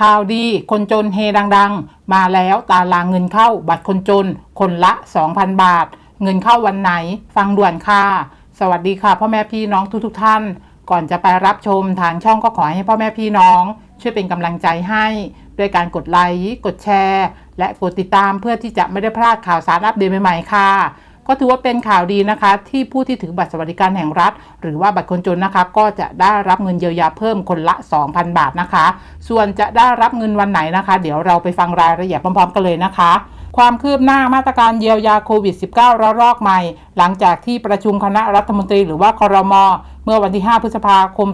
ข่าวดีคนจนเฮดังๆ มาแล้วตารางเงินเข้าบัตรคนจน คนละ 2,000 บาท เงินเข้าวันไหน ฟังด่วนค่ะ สวัสดีค่ะ พ่อแม่พี่น้องทุกๆทท่าน ก่อนจะไปรับชมทางช่องก็ขอให้พ่อแม่พี่น้อง ช่วยเป็นกำลังใจให้ด้วยการกดไลค์กดแชร์ และกดติดตามเพื่อที่จะไม่ได้พลาดข่าวสารอัปเดตใหม่ๆค่ะ ก็ถือว่าเป็นข่าวดีนะคะ ที่ผู้ที่ถือบัตรสวัสดิการแห่งรัฐ หรือว่าบัตรคนจนนะคะ ก็จะได้รับเงินเยียวยาเพิ่มคนละ 2,000 บาทนะคะ ส่วนจะได้รับเงินวันไหนนะคะ เดี๋ยวเราไปฟังรายละเอียดพร้อมๆ กันเลยนะคะความคืบหน้ามาตรการเยียวยาโควิด -19 ระลอกใหม่ หลังจากที่ประชุมคณะรัฐมนตรีหรือว่าครมเมื่อวันที่ 5 พฤษภาคม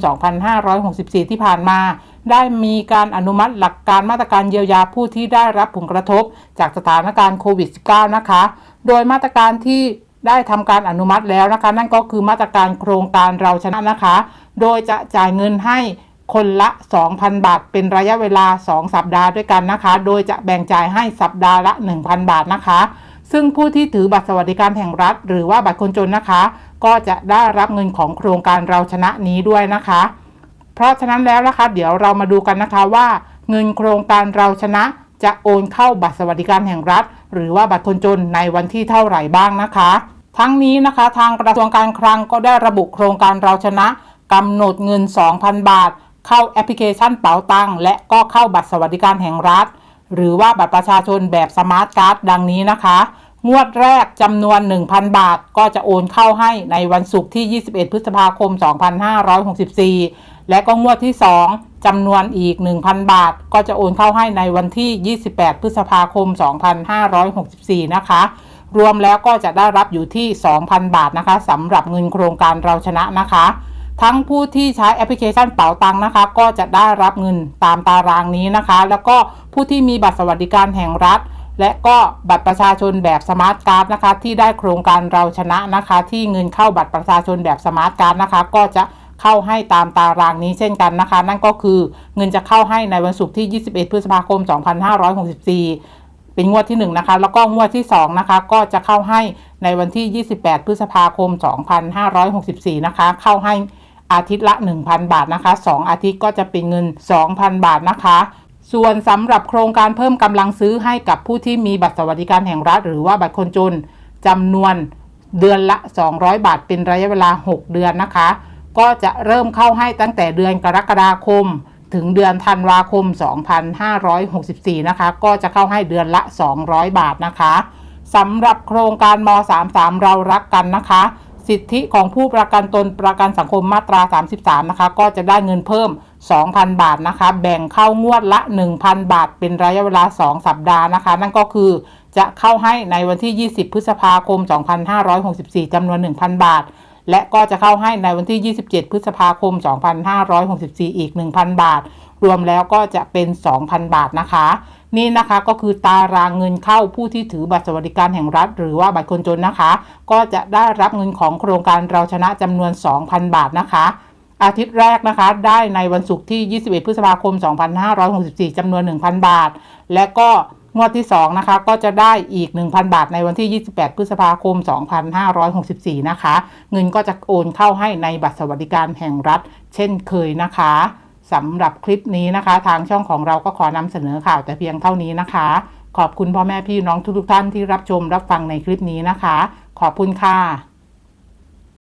2564 ที่ผ่านมา ได้มีการอนุมัติหลักการมาตรการเยียวยาผู้ที่ได้รับผลกระทบ จากสถานการณ์โควิด -19 นะคะ โดยมาตรการที่ได้ทำการอนุมัติแล้วนะคะ นั่นก็คือมาตรการโครงการเราชนะนะคะ โดยจะจ่ายเงินให้คนละ 2,000 บาท เป็นระยะเวลา 2 สัปดาห์ด้วยกันนะคะ โดยจะแบ่งจ่ายให้สัปดาห์ละ 1,000 บาทนะคะ ซึ่งผู้ที่ถือบัตรสวัสดิการแห่งรัฐ หรือว่าบัตรคนจนนะคะ ก็จะได้รับเงินของโครงการเราชนะนี้ด้วยนะคะ เพราะฉะนั้นแล้วนะคะ เดี๋ยวเรามาดูกันนะคะว่า เงินโครงการเราชนะจะโอนเข้าบัตรสวัสดิการแห่งรัฐ หรือว่าบัตรคนจนในวันที่เท่าไหร่บ้างนะคะ ทั้งนี้นะคะทางกระทรวงการคลังก็ได้ระบุโครงการเราชนะกำหนดเงิน 2,000 บาท เข้าแอปพลิเคชันเป๋าตังและก็เข้าบัตรสวัสดิการแห่งรัฐ หรือว่าบัตรประชาชนแบบสมาร์ทการ์ดดังนี้นะคะ งวดแรกจำนวน 1,000 บาทก็จะโอนเข้าให้ในวันศุกร์ที่ 21 พฤษภาคม 2564 และก็งวดที่ 2 จำนวนอีก 1,000 บาท ก็จะโอนเข้าให้ในวันที่ 28 พฤษภาคม 2564 นะคะ รวมแล้วก็จะได้รับอยู่ที่ 2,000 บาทนะคะสำหรับเงินโครงการเราชนะนะคะ ทั้งผู้ที่ใช้แอปพลิเคชันเป๋าตังค์นะคะ ก็จะได้รับเงินตามตารางนี้นะคะ แล้วก็ผู้ที่มีบัตรสวัสดิการแห่งรัฐและก็บัตรประชาชนแบบสมาร์ทการ์ดนะคะ ที่ได้โครงการเราชนะนะคะ ที่เงินเข้าบัตรประชาชนแบบสมาร์ทการ์ดนะคะ ก็จะ เข้าให้ตามตารางนี้เช่นกันนะคะ นั่นก็คือเงินจะเข้าให้ในวันศุกร์ที่ 21 พฤษภาคม 2564 เป็นงวดที่1นะคะแล้วก็งวดที่2นะคะก็จะเข้าให้ในวันที่ 28 พฤษภาคม 2564 นะคะ เข้าให้อาทิตย์ละ 1,000 บาทนะคะ 2 อาทิตย์ก็จะเป็นเงิน 2,000 บาทนะคะส่วนสำหรับโครงการเพิ่มกำลังซื้อให้กับผู้ที่มีบัตรสวัสดิการแห่งรัฐ หรือว่าบัตรคนจนจำนวนเดือนละ 200 บาทเป็นระยะเวลา 6 เดือนนะคะ ก็จะเริ่มเข้าให้ตั้งแต่เดือนกรกฎาคม ถึงเดือนธันวาคม 2564 นะคะ ก็จะเข้าให้เดือนละ 200 บาทนะคะสำหรับโครงการม 33 เรารักกันนะคะ สิทธิของผู้ประกันตนประกันสังคมมาตรา 33 นะคะ ก็จะได้เงินเพิ่ม 2,000 บาทนะคะ แบ่งเข้างวดละ 1,000 บาท เป็นระยะเวลา 2 สัปดาห์นะคะ นั่นก็คือจะเข้าให้ในวันที่ 20 พฤษภาคม 2564จำนวน 1,000 บาท และก็จะเข้าให้ในวันที่ 27 พฤษภาคม 2564 อีก 1,000 บาท รวมแล้วก็จะเป็น 2,000 บาทนะคะ นี่นะคะก็คือตารางเงินเข้าผู้ที่ถือบัตรสวัสดิการแห่งรัฐ หรือว่าบัตรคนจนนะคะ ก็จะได้รับเงินของโครงการเราชนะจำนวน 2,000 บาทนะคะอาทิตย์แรกนะคะ ได้ในวันศุกร์ที่ 21 พฤษภาคม 2564 จำนวน 1,000 บาท และก็ งวดที่ 2 นะคะ ก็จะได้อีก 1,000 บาทในวันที่ 28 พฤษภาคม 2564 นะคะ เงินก็จะโอนเข้าให้ในบัตรสวัสดิการแห่งรัฐ เช่นเคยนะคะสำหรับคลิปนี้นะคะ ทางช่องของเราก็ขอนำเสนอข่าวแต่เพียงเท่านี้นะคะ ขอบคุณพ่อแม่พี่น้องทุกๆท่านที่รับชมรับฟังในคลิปนี้นะคะ ขอบคุณค่ะ